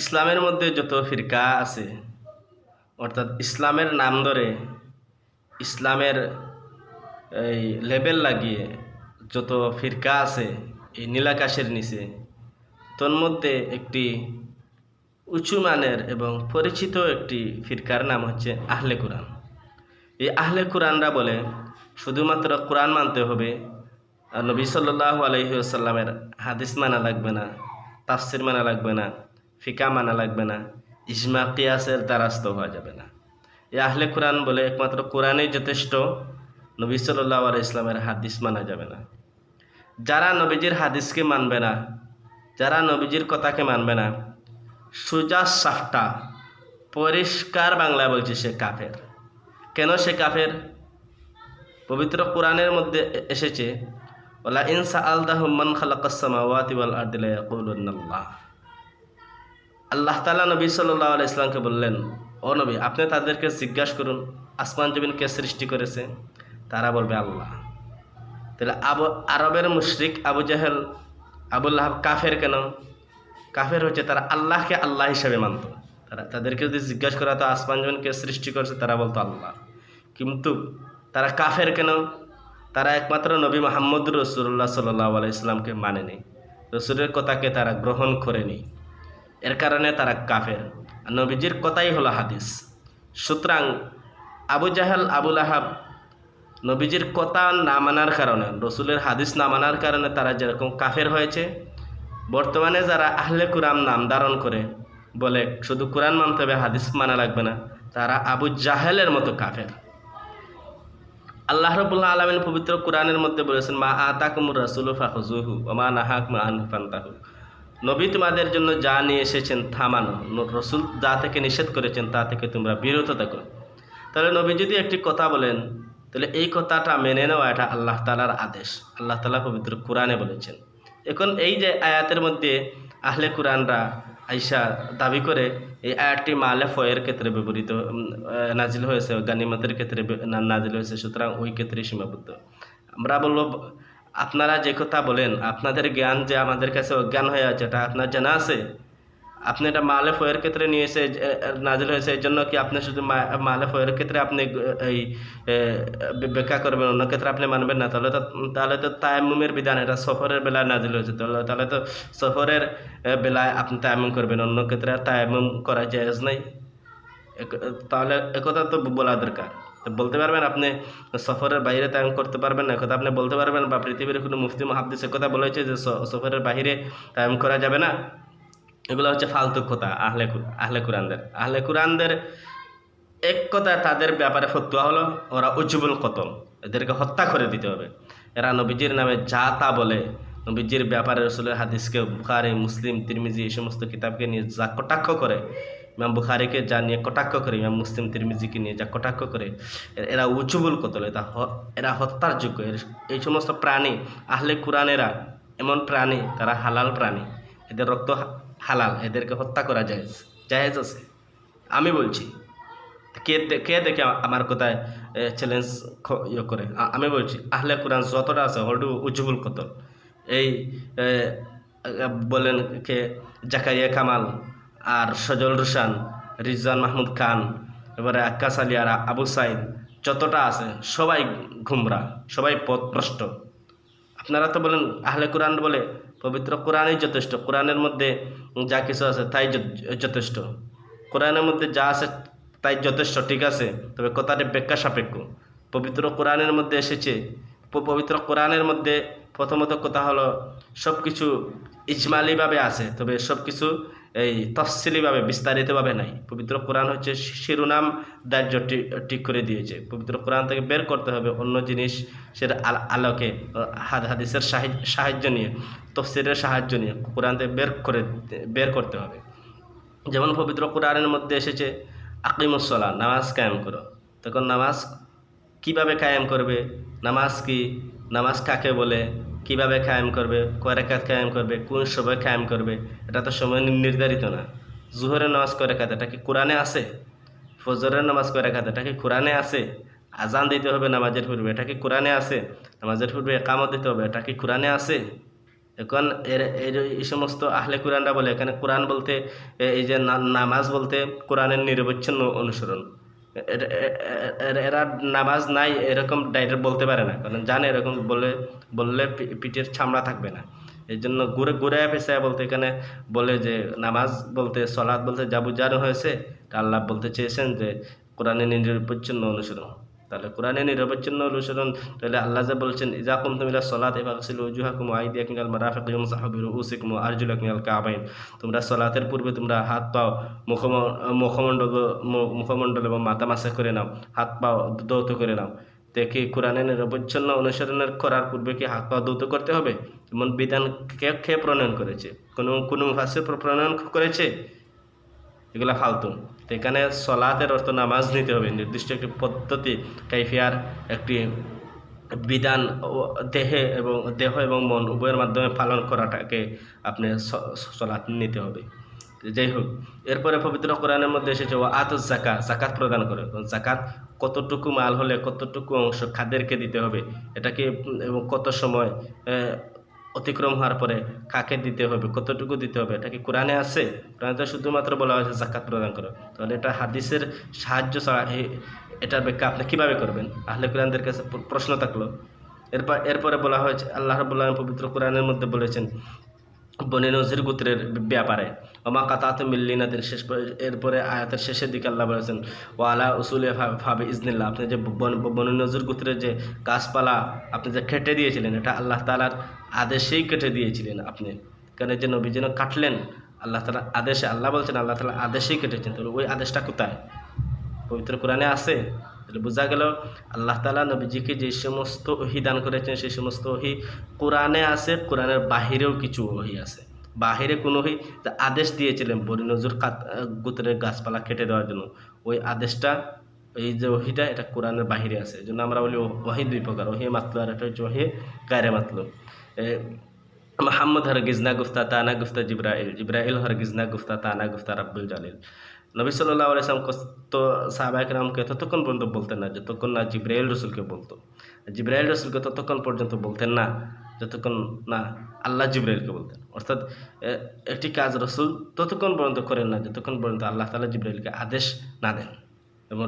ইসলামের মধ্যে যত ফিরকা আছে, অর্থাৎ ইসলামের নাম ধরে ইসলামের এই লেবেল লাগিয়ে যত ফিরকা আছে, এই নীলাকাশের নিচে, তন্মধ্যে একটি উঁচু মানের এবং পরিচিত একটি ফিরকার নাম হচ্ছে আহলে কোরআন। এই আহলে কোরআনরা বলে, শুধুমাত্র কোরআন মানতে হবে, আর নবী সাল্লাহ আলহিউসাল্লামের হাদিস মানা লাগবে না, তাফসির মানা লাগবে না ফিকা মানা লাগবে না, ইজমা কিয়াসের দ্বারাস্ত হওয়া যাবে না। এই আহলে কোরআন বলে একমাত্র কোরআনেই যথেষ্ট, নবী সাল্লাহ ইসলামের হাদিস মানা যাবে না। যারা নবীজির হাদিসকে মানবে না, যারা নবীজির কথাকে মানবে না, সুজা সাফটা, পরিষ্কার বাংলা বলছে সে কাফের। কেন সে কাফের? পবিত্র কোরআনের মধ্যে এসেছে ওলা ইনসা আলদাহু মান খালাকাসসামাওয়াতি ওয়াল আরদি লা ইয়াকুলুন্নাল্লাহ। আল্লাহ তালা নবী সাল্লাল্লাহু আলাইহি ইসলামকে বললেন, ও নবী, আপনি তাদেরকে জিজ্ঞাসা করুন, আসমান জমিন কে সৃষ্টি করেছে, তারা বলবে আল্লাহ। তাহলে আবু, আরবের মুশরিক আবু জাহেল আবুল্লাহ কাফের কেন? কাফের হচ্ছে তারা আল্লাহকে আল্লাহ হিসাবে মানত। তারা, তাদেরকে যদি জিজ্ঞাসা করা তো আসমান জমিনকে সৃষ্টি করেছে, তারা বলতো আল্লাহ। কিন্তু তারা কাফের কেন? তারা একমাত্র নবী মোহাম্মদ রসুল্লাহ সাল্লাহ আলাইসলামকে মানেনি। রসুলের কথাকে তারা গ্রহণ করেনি। এর কারণে তারা কাফের। নবীজির কথাই হলো হাদিস। সুতরাং আবু জাহেল আবুল আহাব নবীজির কথা না মানার কারণে, রসুলের হাদিস না মানার কারণে তারা যেরকম কাফের হয়েছে, বর্তমানে যারা আহলে কুরাম নাম ধারণ করে বলে শুধু কোরআন মানতে হবে, হাদিস মানা লাগবে না, তারা আবু জাহেলের মতো কাফের। আল্লাহ রবুল্লাহ আলমিন পবিত্র কোরআনের মধ্যে বলেছেন, মা আতাকুমুর রাসুল ফাহুজুহু ওমা নাহাক মা আনফান্তাহু নবী তোমাদের জন্য যা নিয়ে এসেছেন থামানো রসুল যা থেকে নিষেধ করেছেন তা থেকে তোমরা বিরত থাকো। তাহলে নবী যদি একটি কথা বলেন, তাহলে এই কথাটা মেনে নেওয়া এটা আল্লাহ তালার আদেশ। আল্লাহ তালা পবিত্র কোরআনে বলেছেন। এখন এই যে আয়াতের মধ্যে আহলে কোরআনরা আইসা দাবি করে, এই আয়াতটি মালে ফয়ের ক্ষেত্রে ব্যবহৃত নাজিল হয়েছে গানিমতের ক্ষেত্রে নাজিল হয়েছে, সুতরাং ওই ক্ষেত্রে সীমাবদ্ধ। আমরা বলব আপনারা যে কথা বলেন, আপনাদের জ্ঞান যে আমাদের কাছে অজ্ঞান হয়ে আছে, এটা আপনার জানা আছে? আপনি এটা মালে ফয়ের ক্ষেত্রে নিয়ে এসে নাজিল হয়েছে, এই জন্য কি আপনি শুধু মালে ফয়ের ক্ষেত্রে আপনি এই ব্যাখ্যা করবেন, অন্য ক্ষেত্রে আপনি মানবেন না? তাহলে তো তাহলে তো তায়াম্মুমের বিধান, এটা সফরের বেলায় নাজিল হয়েছে। তাহলে তাহলে তো সফরের বেলায় আপনি তায়াম্মুম করবেন, অন্য ক্ষেত্রে আর তায়াম্মুম করা জায়েজ নাই। তাহলে একথা তো বলা দরকার। বলতে পারবেন আপনি সফরের বাইরে তায়াম করতে পারবেন না, কথা আপনি বলতে পারবেন, বা পৃথিবীর কোনো মুফতি মহাদ্দিস কথা বলেছে যে সফরের বাইরে তায়াম করা যাবে না। এগুলো হচ্ছে ফালতু কথা আহলে আহলে কুরআনদের। আহলে কুরআনদের এক কথা তাদের ব্যাপারে ফতুয়া হলো, ওরা উজ্জুবুল কতল এদেরকে হত্যা করে দিতে হবে। এরা নবীজির নামে যা তা বলে, নবীজির ব্যাপারে রসুলের হাদিসকে বুখারি, মুসলিম, তিরমিজি এই সমস্ত কিতাবকে নিয়ে যা কটাক্ষ করে ইমাম বুখারিকে যা নিয়ে কটাক্ষ করে, ইমাম মুসলিম, তিরমিজিকে নিয়ে যা কটাক্ষ করে, এরা উজ্জুবুল কতল এটা এরা হত্যার যোগ্য। এই সমস্ত প্রাণী, আহলে কুরআনেরা এমন প্রাণী, তারা হালাল প্রাণী। এদের রক্ত হালাল, এদেরকে হত্যা করা যায় জায়েজ আছে। আমি বলছি, কে কে দেখে আমার কোথায় চ্যালেঞ্জ ইয়ে করে? আমি বলছি, আহলে কোরআন যতটা আছে হলটু উজ্জুবুল কতল এই বলেন কে, জাকারিয়া কামাল আর সজল রুশান, রিজওয়ান মাহমুদ খান, এবারে আক্কাস আলী আর আবু সাইদ, যতটা আছে সবাই ঘুমরা, সবাই পথভ্রষ্ট। আপনারা তো বলেন আহলে কোরআন বলে পবিত্র কোরআনই যথেষ্ট, কোরআনের মধ্যে যা কিছু আছে তাই যথেষ্ট। কোরআনের মধ্যে যা আছে তাই যথেষ্ট, ঠিক আছে, তবে কথাটি ব্যাখ্যা সাপেক্ষ। পবিত্র কোরআনের মধ্যে এসেছে পবিত্র কোরআনের মধ্যে প্রথমত কথা হলো সব কিছু ইজমালিভাবে আছে, তবে সব কিছু এই তফসিলিভাবে, বিস্তারিতভাবে নাই। পবিত্র কোরআন হচ্ছে শিরোনাম দাহ্য ঠিক- করে দিয়েছে। পবিত্র কোরআন থেকে বের করতে হবে অন্য জিনিস, সেটা আল- আলোকে হাদ- হাদিসের সাহায্য নিয়ে তফসিলের সাহায্য নিয়ে কোরআন থেকে বের করে, বের করতে হবে। যেমন পবিত্র কোরআনের মধ্যে এসেছে আকিমুসলা নামাজ কায়েম করো। তখন নামাজ কীভাবে কায়েম করবে? নামাজ কি? নামাজ কাকে বলে? কীভাবে কায়েম করবে, কয় রেখাত কায়েম করবে, কোন সময় কায়েম করবে, এটা তো সময় নির্ধারিত না। জুহরের নামাজ কয় রেখাত এটা কি কোরআনে আছে? ফজরের নামাজ কয় রেখাত এটা কি কোরআনে আছে? আজান দিতে হবে, নামাজের পূর্বে, এটা কি কোরআনে আছে? নামাজের পূর্বে একামত দিতে হবে, এটা কি কোরআনে আছে? এখন এর এই সমস্ত আহলে কোরআনরা বলে, এখানে কোরআন বলতে এই যে নামাজ বলতে কোরআনের নিরবচ্ছিন্ন অনুসরণ। এরা নামাজ নাই এরকম ডাইরেক্ট বলতে পারে না। কারণ জানে এরকম বলে, বললে পিঠের ছামড়া থাকবে না। এই জন্য ঘুরে ঘুরে পেশায় বলতে এখানে বলে যে, নামাজ বলতে সলাদ বলতে যাবু বুঝানো হয়েছে আল্লাহ বলতে চেয়েছেন যে কোরআনের নিরবচ্ছিন্ন অনুসরণ তাহলে কোরআনে নিরবচ্ছিন্ন অনুসরণ তাহলে আল্লাহ যে বলছেন ইজা কুম তুমিলা সলাত এবার ছিল উজুহাকুম আইদিয়া কিনাল মারাফিক সাহাবির উসিকুম আরজুলা কিনাল কাবাইন। তোমরা সলাতের পূর্বে তোমরা হাত পাও মুখম মুখমণ্ডল মুখমণ্ডল এবং মাথা মাসে করে নাও, হাত পাও দৌত করে নাও। দেখি কোরআনে নিরবচ্ছিন্ন অনুসরণের করার পূর্বে কি হাত পা দৌত করতে হবে? এমন বিধান কে কে প্রণয়ন করেছে? কোনো কোনো মুফাসির প্রণয়ন করেছে? এগুলা ফালতু। তো এখানে সলাতের অর্থ নামাজ নিতে হবে। নির্দিষ্ট একটি পদ্ধতি কাইফিয়ার একটি বিধান দেহে এবং দেহ এবং মন উভয়ের মাধ্যমে পালন করাটাকে আপনি স- সলাৎ নিতে হবে। যাই হোক, এরপরে পবিত্র কোরআনের মধ্যে এসেছে ও আত জাকাত জাকাত প্রদান করে। জাকাত কতটুকু মাল হলে কতটুকু অংশ খাদেরকে দিতে হবে এটাকে এবং কত সময় অতিক্রম হওয়ার পরে কাকে দিতে হবে, কতটুকু দিতে হবে, এটা কি কোরআনে আছে? কোরআনে তো শুধুমাত্র বলা হয়েছে জাকাত প্রদান করো। তাহলে এটা হাদিসের সাহায্য ছাড়া এটার ব্যাখ্যা আপনি কীভাবে করবেন? আহলে কোরআনদের কাছে প্রশ্ন থাকল। এরপর, এরপরে বলা হয়েছে, আল্লাহ রবুল্লাহ পবিত্র কোরআনের মধ্যে বলেছেন, বনে নজির গোত্রের ব্যাপারে। ওমা কাতাত মিল্লিনাদের শেষ পর- এরপরে আয়াতের শেষের দিকে আল্লাহ বলেছেন ও আলা উসুলে ভাবে ইজনিল্লাহ আপনি যে বন- নজির গোত্রের যে গাছপালা আপনি যে কেটে দিয়েছিলেন, এটা আল্লাহ তালার আদেশেই কেটে দিয়েছিলেন আপনি। কেন যে নবী যেন কাটলেন, আল্লাহ তালা আদেশে আল্লাহ বলছেন, আল্লাহ তালা আদেশেই কেটেছেন। তাহলে ওই আদেশটা কোথায়? পবিত্র কোরআনে আছে? তাহলে বোঝা গেল, আল্লাহ তালা নবীজিকে যে সমস্ত ওহি দান করেছেন, সেই সমস্ত ওহি কোরআনে আছে, কোরআনের বাহিরেও কিছু ওহি আছে। বাহিরে কোনো আদেশ দিয়েছিলেন বরি নজর কাত গোত্রের গাছপালা কেটে দেওয়ার জন্য। ওই আদেশটা এই যে ওহিটা এটা কোরআনের বাহিরে আছে। এই জন্য আমরা বলি ওহি দুই প্রকার। ওহি মাতলো আর একটা হচ্ছে ওহি গায়রে মাতলো। এ, মোহাম্মদ হরগিজ না গুফতা তানা গুফতা জিব্রাইল। জিব্রাইল হরগিজ না গুফতা তানা গুফতা রাব্বুল জালিল। নবী সাল্লাহ আলাইসলাম তো সাহাবাহিক রামকে ততক্ষণ পর্যন্ত বলতেন না যতক্ষণ না জিব্রাইল রসুলকে বলতো। জিব্রাইল রসুলকে ততক্ষণ পর্যন্ত বলতেন না যতক্ষণ না আল্লাহ জিব্রাইলকে বলতেন অর্থাৎ একটি কাজ রসুল ততক্ষণ পর্যন্ত করেন না, যতক্ষণ পর্যন্ত আল্লাহ তালা জিব্রাইলকে আদেশ না দেন। এবং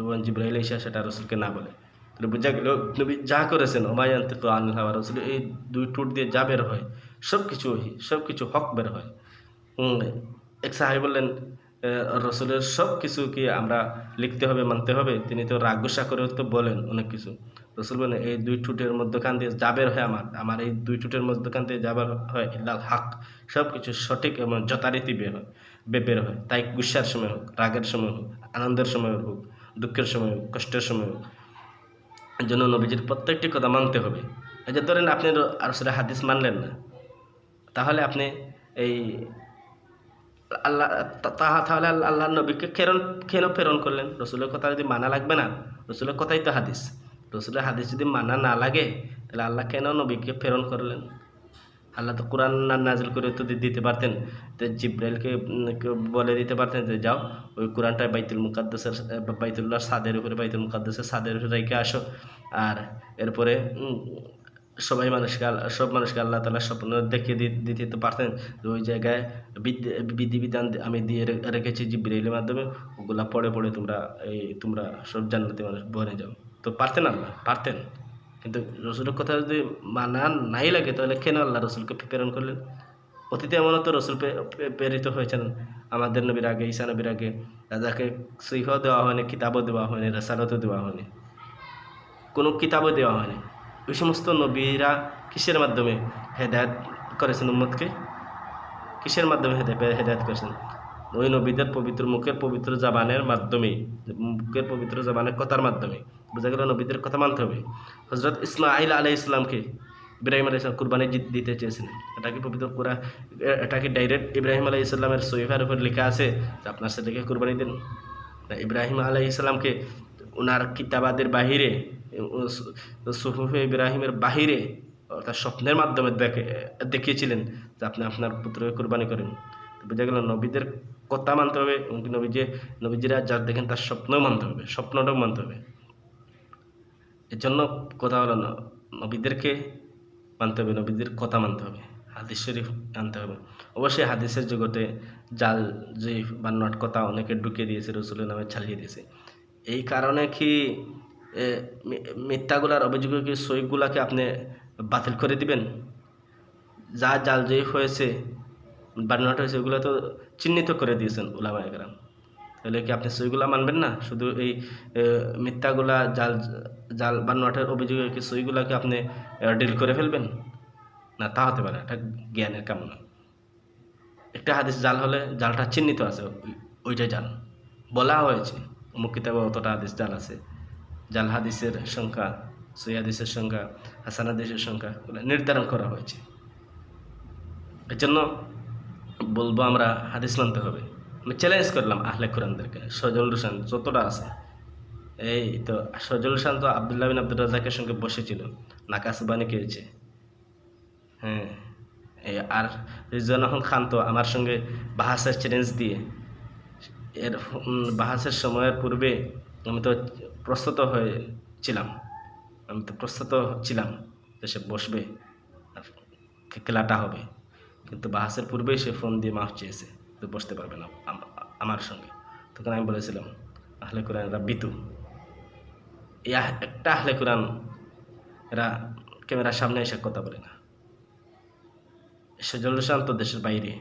এবং জিব্রাইল এসে সেটা রসুলকে না বলে। তাহলে বোঝা গেল, নবী যা করেছেন ওমায়ান্ত আনিল হাওয়া রসুল, এই দুই টুট দিয়ে যা বের হয় সব কিছু সব কিছু হক বের হয়। এক সাহেব বললেন রসুলের সব কিছু কি আমরা লিখতে হবে, মানতে হবে, তিনি তো রাগ গুসা করে তো বলেন অনেক কিছু। রসুল বলেন এই দুই ঠুটের মধ্যখান দিয়ে যাবের হয় আমার আমার এই দুই টুটের মধ্যখান দিয়ে যাবার হয় ইল্লাল হাক। সব কিছু সঠিক এবং যথারীতি বের হয়, বে- বের হয়। তাই গুসার সময় হোক, রাগের সময় হোক, আনন্দের সময় হোক, দুঃখের সময় হোক, কষ্টের সময় হোক জন্য নবীজির প্রত্যেকটি কথা মানতে হবে। এই যে ধরেন আপনি আর সেটা হাদিস মানলেন না, তাহলে আপনি এই আল্লাহ তাহলে আল্লাহ নবীকে কেন কেন প্রেরণ করলেন। রসুলের কথা যদি মানা লাগবে না, রসুলের কথাই তো হাদিস। রসুলের হাদিস যদি মানা না লাগে তাহলে আল্লাহ কেন নবীকে প্রেরণ করলেন? আল্লাহ তো কোরআন না নাজিল করে তো দিতে পারতেন। তো জিব্রাইলকে বলে দিতে পারতেন যে যাও ওই কোরআনটা বাইতুল মুকাদ্দাসের আহ, বাইতুল্লাহর সাদের উপরে বাইতুল মুকাদ্দাসের সাদের উপরে রেখে আসো। আর এরপরে সবাই মানুষকে সব মানুষকে আল্লাহ তালা স্বপ্ন দেখিয়ে দি- দিতে তো পারতেন ওই জায়গায় বিধিবিধান আমি দিয়ে রেখেছি জিব্রাইলের মাধ্যমে। ওগুলা পড়ে পড়ে তোমরা এই তোমরা সব জান্নাতি মানুষ বনে যাও। তো পারতেন আল্লাহ পারতেন। কিন্তু রসুলের কথা যদি মানা নাই লাগে, তাহলে কেন আল্লাহ রসুলকে প্রেরণ করলেন? অতীতে এমনও তো রসুল প্রেরিত হয়েছেন আমাদের নবীর আগে, ঈসা নবীর আগে। যাকে সৈহ দেওয়া হয়নি, কিতাবও দেওয়া হয়নি, রেসালতও দেওয়া হয়নি। কোনো কিতাবও দেওয়া হয়নি। ওই সমস্ত নবীরা কিসের মাধ্যমে হেদায়ত করেছেন উম্মতকে? কিসের মাধ্যমে হেদায়ত হেদায়ত করেছেন? ওই নবীদের পবিত্র মুখের পবিত্র জাবানের মাধ্যমেই, মুখের পবিত্র জাবানের কথার মাধ্যমে বোঝা গেল নবীদের কথা মানতে হবে। হজরত ইসমাইল আলাই ইসলামকে ইব্রাহিম আলাই ইসলাম কুরবানি দিতে চেয়েছিলেন। এটা কি পবিত্র এ- এটা কি ডাইরেক্ট ইব্রাহিম আলাই ইসলামের সহিফার উপর লেখা আছে যে আপনার ছেলেকে কুরবানি দিন? ইব্রাহিম আলাই ইসলামকে ওনার কিতাবাদের বাহিরে সুফুফে ইব্রাহিমের বাহিরে, অর্থাৎ স্বপ্নের মাধ্যমে দেখে, দেখিয়েছিলেন যে আপনি আপনার পুত্রকে কোরবানি করেন। বোঝা গেল নবীদের কথা মানতে হবে নবী যে নবীজিরা যা দেখেন তার স্বপ্নও মানতে হবে, স্বপ্নটাও মানতে হবে। এর জন্য কথা হলো নবীদেরকে মানতে হবে, নবীদের কথা মানতে হবে, হাদিস শরীফ আনতে হবে। অবশ্যই হাদিসের জগতে জাল, যে বান্নাট কথা অনেকে ঢুকিয়ে দিয়েছে, রসুলের নামে ছাড়িয়ে দিয়েছে। এই কারণে কি মিথ্যাগুলার অভিযোগে কি সইগুলাকে আপনি বাতিল করে দিবেন? যা জাল যে হয়েছে বান্নাট হয়েছে ওগুলো তো চিহ্নিত করে দিয়েছেন উলামা একরাম তাহলে কি আপনি সইগুলা মানবেন না? শুধু এই মিথ্যাগুলা জাল জাল বান্নাটের অভিযোগে কি সইগুলাকে আপনি ডিল করে ফেলবেন? না, তা হতে পারে, এটা জ্ঞানের কামনা। একটা হাদিস জাল হলে জালটা চিহ্নিত আছে ওই- ওইটাই জাল। বলা হয়েছে, অমুক কিতাবে অতটা হাদিস জাল আছে। জাল হাদিসের সংখ্যা, সই হাদিসের সংখ্যা, হাসান হাদিসের সংখ্যা নির্ধারণ করা হয়েছে। এর জন্য বলব আমরা হাদিস মানতে হবে। আমি চ্যালেঞ্জ করলাম আহলে কোরআনদেরকে। সজল রোশান, যতটা আছে। এই তো, সজল রোশান তো আবদুল্লাহ বিন আব্দুল রাজাকের সঙ্গে বসেছিল। নাকাসবানি খেয়েছে হ্যাঁ এই আর রিজওয়ান খান তো আমার সঙ্গে বাহাসের চ্যালেঞ্জ দিয়ে। এর বাহাসের সময়ের পূর্বে আমি তো প্রস্তুত হয়েছিলাম। আমি তো প্রস্তুত ছিলাম যে সে বসবে আর খেলাটা হবে। কিন্তু বাহাসের পূর্বেই সে ফোন দিয়ে মাফ চেয়েছে তো বসতে পারবে না। আমার সঙ্গে। তখন আমি বলেছিলাম, আহলে কোরআন এরা বিতু। এই একটা আহলে কোরআন এরা ক্যামেরার সামনে এসে কথা বলে না। সে হোসেন তো দেশের বাইরে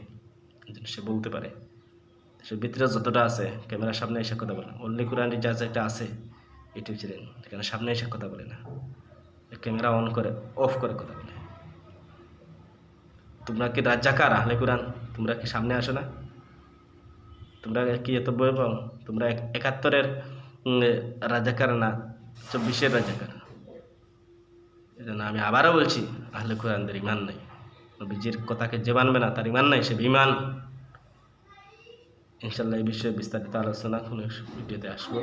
সে বলতে পারে। দেশের ভিতরে যতটা আছে, ক্যামেরার সামনে এসে কথা বলে না। অনলি কোরআন যা যেটা আছে ইউটিউব চ্যানেল সেখানে সামনে এসে কথা বলে না। ক্যামেরা অন করে, অফ করে কথা বলে। তোমরা কি রাজ্জাকার আহলে কোরআন? তোমরা কি সামনে আসো না? তোমরা কি এত পাও? তোমরা একাত্তরের রাজাকার না, চব্বিশের রাজাকার? এজন্য আমি আবারও বলছি, আহলে কোরআনদের ইমান নাই। নবীজির কথাকে যে মানবে না, তার ইমান নাই, সে বিমান ইনশাল্লাহ এই বিষয়ে বিস্তারিত আলোচনা, কোনো ভিডিওতে আসব।